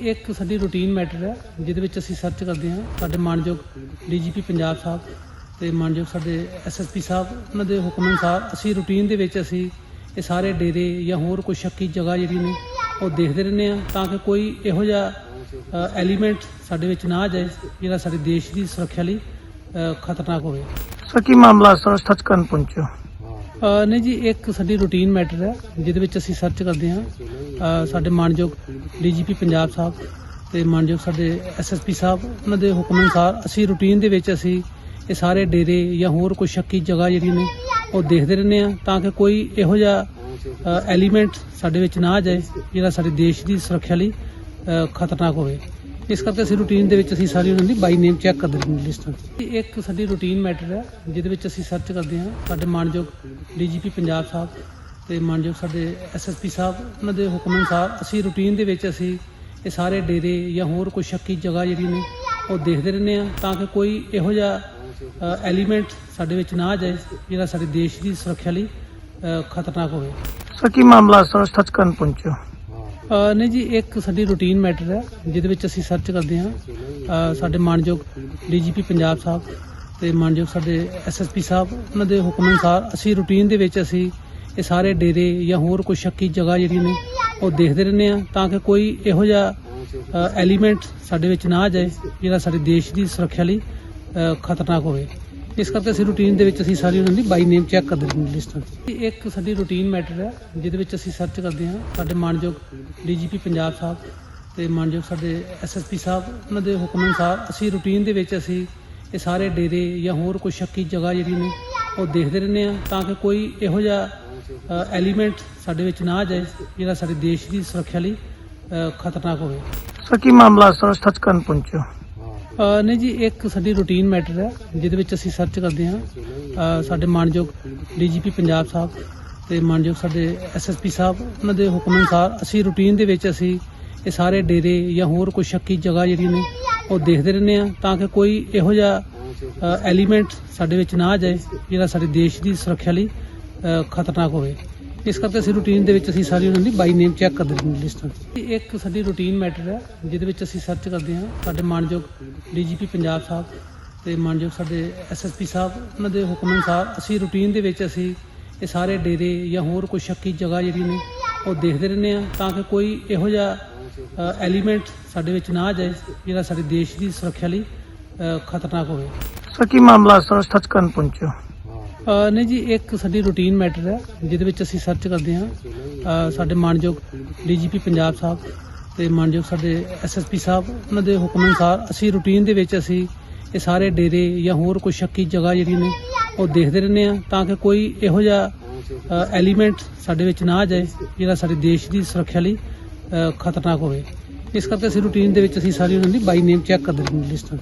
ਇਹ ਇੱਕ ਸਾਡੀ ਰੂਟੀਨ ਮੈਟਰ ਹੈ, ਜਿਹਦੇ ਵਿੱਚ ਅਸੀਂ ਸਰਚ ਕਰਦੇ ਹਾਂ। ਸਾਡੇ ਮਾਨਯੋਗ ਡੀਜੀਪੀ ਪੰਜਾਬ ਸਾਹਿਬ ਤੇ ਮਾਨਯੋਗ ਸਾਡੇ ਐਸਐਸਪੀ ਸਾਹਿਬ, ਉਹਨਾਂ ਦੇ ਹੁਕਮ ਅਨੁਸਾਰ ਅਸੀਂ ਰੂਟੀਨ ਦੇ ਵਿੱਚ ਅਸੀਂ ਇਹ ਸਾਰੇ ਡੇਰੇ ਜਾਂ ਹੋਰ ਕੋਈ ਸ਼ੱਕੀ ਜਗ੍ਹਾ ਜਿਹੜੀ ਨੇ, ਉਹ ਦੇਖਦੇ ਰਹਿੰਦੇ ਆ ਤਾਂ ਕਿ ਕੋਈ ਇਹੋ ਜਿਹਾ ਐਲੀਮੈਂਟ ਸਾਡੇ ਵਿੱਚ ਨਾ ਆ ਜਾਏ, ਜਿਹੜਾ ਸਾਡੇ ਦੇਸ਼ ਦੀ ਸੁਰੱਖਿਆ ਲਈ ਖਤਰਨਾਕ ਹੋਵੇ। ਸਰ ਮਾਮਲਾ ਸਰ? ਸੱਚ ਕਰਨ ਪਹੁੰਚੋ ਨਹੀਂ ਜੀ, ਇੱਕ ਸਾਡੀ ਰੂਟੀਨ ਮੈਟਰ ਹੈ, ਜਿਹਦੇ ਵਿੱਚ ਅਸੀਂ ਸਰਚ ਕਰਦੇ ਹਾਂ। ਸਾਡੇ ਮਾਨਯੋਗ ਡੀਜੀਪੀ ਪੰਜਾਬ ਸਾਹਿਬ ਤੇ ਮਾਨਯੋਗ ਸਾਡੇ ਐਸਐਸਪੀ ਸਾਹਿਬ, ਉਹਨਾਂ ਦੇ ਹੁਕਮ ਅਨੁਸਾਰ ਅਸੀਂ ਰੂਟੀਨ ਦੇ ਵਿੱਚ ਅਸੀਂ ਇਹ ਸਾਰੇ ਡੇਰੇ ਜਾਂ ਹੋਰ ਕੋਈ ਸ਼ੱਕੀ ਜਗ੍ਹਾ ਜਿਹੜੀ ਨੇ, ਉਹ ਦੇਖਦੇ ਰਹਿੰਦੇ ਆ ਤਾਂ ਕਿ ਕੋਈ ਇਹੋ ਜਿਹਾ ਐਲੀਮੈਂਟ ਸਾਡੇ ਵਿੱਚ ਨਾ ਆ ਜਾਏ, ਜਿਹੜਾ ਸਾਡੇ ਦੇਸ਼ ਦੀ ਸੁਰੱਖਿਆ ਲਈ ਖਤਰਨਾਕ ਹੋਵੇ। ਇਸ ਕਰਕੇ ਅਸੀਂ ਰੂਟੀਨ ਦੇ ਵਿੱਚ ਅਸੀਂ ਸਾਰੀ ਉਹਨਾਂ ਦੀ ਬਾਈ ਨੇਮ ਚੈੱਕ ਕਰਦੇ ਰਹਿੰਦੇ ਹਾਂ ਇਹ ਇੱਕ ਸਾਡੀ ਰੂਟੀਨ ਮੈਟਰ ਹੈ, ਜਿਹਦੇ ਵਿੱਚ ਅਸੀਂ ਸਰਚ ਕਰਦੇ ਹਾਂ। ਸਾਡੇ ਮਾਨਯੋਗ ਡੀਜੀਪੀ ਪੰਜਾਬ ਸਾਹਿਬ ਤੇ ਮਾਨਯੋਗ ਸਾਡੇ ਐਸਐਸਪੀ ਸਾਹਿਬ, ਉਹਨਾਂ ਦੇ ਹੁਕਮ ਅਨੁਸਾਰ ਅਸੀਂ ਰੂਟੀਨ ਦੇ ਵਿੱਚ ਅਸੀਂ ਇਹ ਸਾਰੇ ਡੇਰੇ ਜਾਂ ਹੋਰ ਕੋਈ ਸ਼ੱਕੀ ਜਗ੍ਹਾ ਜਿਹੜੀ ਨੇ, ਉਹ ਦੇਖਦੇ ਰਹਿੰਦੇ ਆ ਤਾਂ ਕਿ ਕੋਈ ਇਹੋ ਜਿਹਾ ਐਲੀਮੈਂਟ ਸਾਡੇ ਵਿੱਚ ਨਾ ਆ ਜਾਏ, ਜਿਹੜਾ ਸਾਡੇ ਦੇਸ਼ ਦੀ ਸੁਰੱਖਿਆ ਲਈ ਖਤਰਨਾਕ ਹੋਵੇ। ਸਰ, ਕੀ ਮਾਮਲਾ ਸਰ? ਸੱਚ ਕਰਨ ਪਹੁੰਚੋ ਨਹੀਂ ਜੀ, ਇੱਕ ਸਾਡੀ ਰੂਟੀਨ ਮੈਟਰ ਹੈ, ਜਿਹਦੇ ਵਿੱਚ ਅਸੀਂ ਸਰਚ ਕਰਦੇ ਹਾਂ। ਸਾਡੇ ਮਾਨਯੋਗ ਡੀਜੀਪੀ ਪੰਜਾਬ ਸਾਹਿਬ ਤੇ ਮਾਨਯੋਗ ਸਾਡੇ ਐਸਐਸਪੀ ਸਾਹਿਬ, ਉਹਨਾਂ ਦੇ ਹੁਕਮ ਅਨੁਸਾਰ ਅਸੀਂ ਰੂਟੀਨ ਦੇ ਵਿੱਚ ਅਸੀਂ ਇਹ ਸਾਰੇ ਡੇਰੇ ਜਾਂ ਹੋਰ ਕੋਈ ਸ਼ੱਕੀ ਜਗ੍ਹਾ ਜਿਹੜੀਆਂ ਨੇ, ਉਹ ਦੇਖਦੇ ਰਹਿੰਦੇ ਆ ਤਾਂ ਕਿ ਕੋਈ ਇਹੋ ਜਿਹਾ ਐਲੀਮੈਂਟ ਸਾਡੇ ਵਿੱਚ ਨਾ ਆ ਜਾਏ, ਜਿਹੜਾ ਸਾਡੇ ਦੇਸ਼ ਦੀ ਸੁਰੱਖਿਆ ਲਈ ਖਤਰਨਾਕ ਹੋਵੇ। ਇਸ ਕਰਕੇ ਅਸੀਂ ਰੂਟੀਨ ਦੇ ਵਿੱਚ ਅਸੀਂ ਸਾਰੀ ਉਹਨਾਂ ਦੀ ਬਾਈ ਨੇਮ ਚੈੱਕ ਕਰਦੇ ਹਾਂ ਇਹ ਇੱਕ ਸਾਡੀ ਰੂਟੀਨ ਮੈਟਰ ਹੈ, ਜਿਹਦੇ ਵਿੱਚ ਅਸੀਂ ਸਰਚ ਕਰਦੇ ਹਾਂ ਸਾਡੇ ਮਾਨਯੋਗ ਡੀਜੀਪੀ ਪੰਜਾਬ ਸਾਹਿਬ ਤੇ ਮਾਨਯੋਗ ਸਾਡੇ ਐਸਐਸਪੀ ਸਾਹਿਬ, ਉਹਨਾਂ ਦੇ ਹੁਕਮ ਅਨੁਸਾਰ ਅਸੀਂ ਰੂਟੀਨ ਦੇ ਵਿੱਚ ਅਸੀਂ ਇਹ ਸਾਰੇ ਡੇਰੇ ਜਾਂ ਹੋਰ ਕੋਈ ਸ਼ੱਕੀ ਜਗ੍ਹਾ ਜਿਹੜੀ ਨੇ, ਉਹ ਦੇਖਦੇ ਰਹਿੰਦੇ ਆ ਤਾਂ ਕਿ ਕੋਈ ਇਹੋ ਜਿਹਾ ਐਲੀਮੈਂਟ ਸਾਡੇ ਵਿੱਚ ਨਾ ਆ ਜਾਏ, ਜਿਹੜਾ ਸਾਡੇ ਦੇਸ਼ ਦੀ ਸੁਰੱਖਿਆ ਲਈ ਖਤਰਨਾਕ ਹੋਵੇ। ਸਰ ਮਾਮਲਾ ਸਰ? ਸੱਚ ਕਰਨ ਪਹੁੰਚੋ ਨਹੀਂ ਜੀ ਇੱਕ ਸਾਡੀ ਰੂਟੀਨ ਮੈਟਰ ਹੈ, ਜਿਹਦੇ ਵਿੱਚ ਅਸੀਂ ਸਰਚ ਕਰਦੇ ਹਾਂ। ਸਾਡੇ ਮਾਨਯੋਗ ਡੀਜੀਪੀ ਪੰਜਾਬ ਸਾਹਿਬ ਤੇ ਮਾਨਯੋਗ ਸਾਡੇ ਐਸਐਸਪੀ ਸਾਹਿਬ, ਉਹਨਾਂ ਦੇ ਹੁਕਮ ਅਨੁਸਾਰ ਅਸੀਂ ਰੂਟੀਨ ਦੇ ਵਿੱਚ ਅਸੀਂ ਇਹ ਸਾਰੇ ਡੇਰੇ ਜਾਂ ਹੋਰ ਕੋਈ ਸ਼ੱਕੀ ਜਗ੍ਹਾ ਜਿਹੜੀਆਂ ਨੇ, ਉਹ ਦੇਖਦੇ ਰਹਿੰਦੇ ਆ ਤਾਂ ਕਿ ਕੋਈ ਇਹੋ ਜਿਹਾ ਐਲੀਮੈਂਟ ਸਾਡੇ ਵਿੱਚ ਨਾ ਆ ਜਾਏ, ਜਿਹੜਾ ਸਾਡੇ ਦੇਸ਼ ਦੀ ਸੁਰੱਖਿਆ ਲਈ ਖਤਰਨਾਕ ਹੋਵੇ। ਇਸ ਕਰਕੇ ਅਸੀਂ ਰੂਟੀਨ ਦੇ ਵਿੱਚ ਅਸੀਂ ਸਾਰੀ ਉਹਨਾਂ ਦੀ ਬਾਈ ਨੇਮ ਚੈੱਕ ਕਰਦੇ ਹਾਂ ਇਹ ਇੱਕ ਸਾਡੀ ਰੂਟੀਨ ਮੈਟਰ ਹੈ, ਜਿਹਦੇ ਵਿੱਚ ਅਸੀਂ ਸਰਚ ਕਰਦੇ ਹਾਂ। ਸਾਡੇ ਮਾਨਯੋਗ ਡੀਜੀਪੀ ਪੰਜਾਬ ਸਾਹਿਬ ਤੇ ਮਾਨਯੋਗ ਸਾਡੇ ਐਸਐਸਪੀ ਸਾਹਿਬ, ਉਹਨਾਂ ਦੇ ਹੁਕਮ ਅਨੁਸਾਰ ਅਸੀਂ ਰੂਟੀਨ ਦੇ ਵਿੱਚ ਅਸੀਂ ਇਹ ਸਾਰੇ ਡੇਰੇ ਜਾਂ ਹੋਰ ਕੋਈ ਸ਼ੱਕੀ ਜਗ੍ਹਾ ਜਿਹੜੀ ਨੇ, ਉਹ ਦੇਖਦੇ ਰਹਿੰਦੇ ਆ ਤਾਂ ਕਿ ਕੋਈ ਇਹੋ ਜਿਹਾ ਐਲੀਮੈਂਟ ਸਾਡੇ ਵਿੱਚ ਨਾ ਆ ਜਾਏ, ਜਿਹੜਾ ਸਾਡੇ ਦੇਸ਼ ਦੀ ਸੁਰੱਖਿਆ ਲਈ ਖਤਰਨਾਕ ਹੋਵੇ। ਸਰ, ਕੀ ਮਾਮਲਾ ਸਰ? ਸੱਚ ਕਰਨ ਪਹੁੰਚੋ ਨਹੀਂ ਜੀ ਇੱਕ ਸਾਡੀ ਰੂਟੀਨ ਮੈਟਰ ਹੈ, ਜਿਹਦੇ ਵਿੱਚ ਅਸੀਂ ਸਰਚ ਕਰਦੇ ਹਾਂ। ਸਾਡੇ ਮਾਨਯੋਗ ਡੀਜੀਪੀ ਪੰਜਾਬ ਸਾਹਿਬ ਤੇ ਮਾਨਯੋਗ ਸਾਡੇ ਐਸਐਸਪੀ ਸਾਹਿਬ, ਉਹਨਾਂ ਦੇ ਹੁਕਮ ਅਨੁਸਾਰ ਅਸੀਂ ਰੂਟੀਨ ਦੇ ਵਿੱਚ ਅਸੀਂ ਇਹ ਸਾਰੇ ਡੇਰੇ ਜਾਂ ਹੋਰ ਕੋਈ ਸ਼ੱਕੀ ਜਗ੍ਹਾ ਜਿਹੜੀ ਨੇ, ਉਹ ਦੇਖਦੇ ਰਹਿੰਦੇ ਆ ਤਾਂ ਕਿ ਕੋਈ ਇਹੋ ਜਿਹਾ ਐਲੀਮੈਂਟ ਸਾਡੇ ਵਿੱਚ ਨਾ ਆ ਜਾਏ, ਜਿਹੜਾ ਸਾਡੇ ਦੇਸ਼ ਦੀ ਸੁਰੱਖਿਆ ਲਈ ਖਤਰਨਾਕ ਹੋਵੇ। ਇਸ ਕਰਕੇ ਅਸੀਂ ਰੂਟੀਨ ਦੇ ਵਿੱਚ ਅਸੀਂ ਸਾਰੀ ਉਹਨਾਂ ਦੀ ਬਾਈ ਨੇਮ ਚੈੱਕ ਕਰਦੇ ਰਹਿੰਦੇ ਲਿਸਟ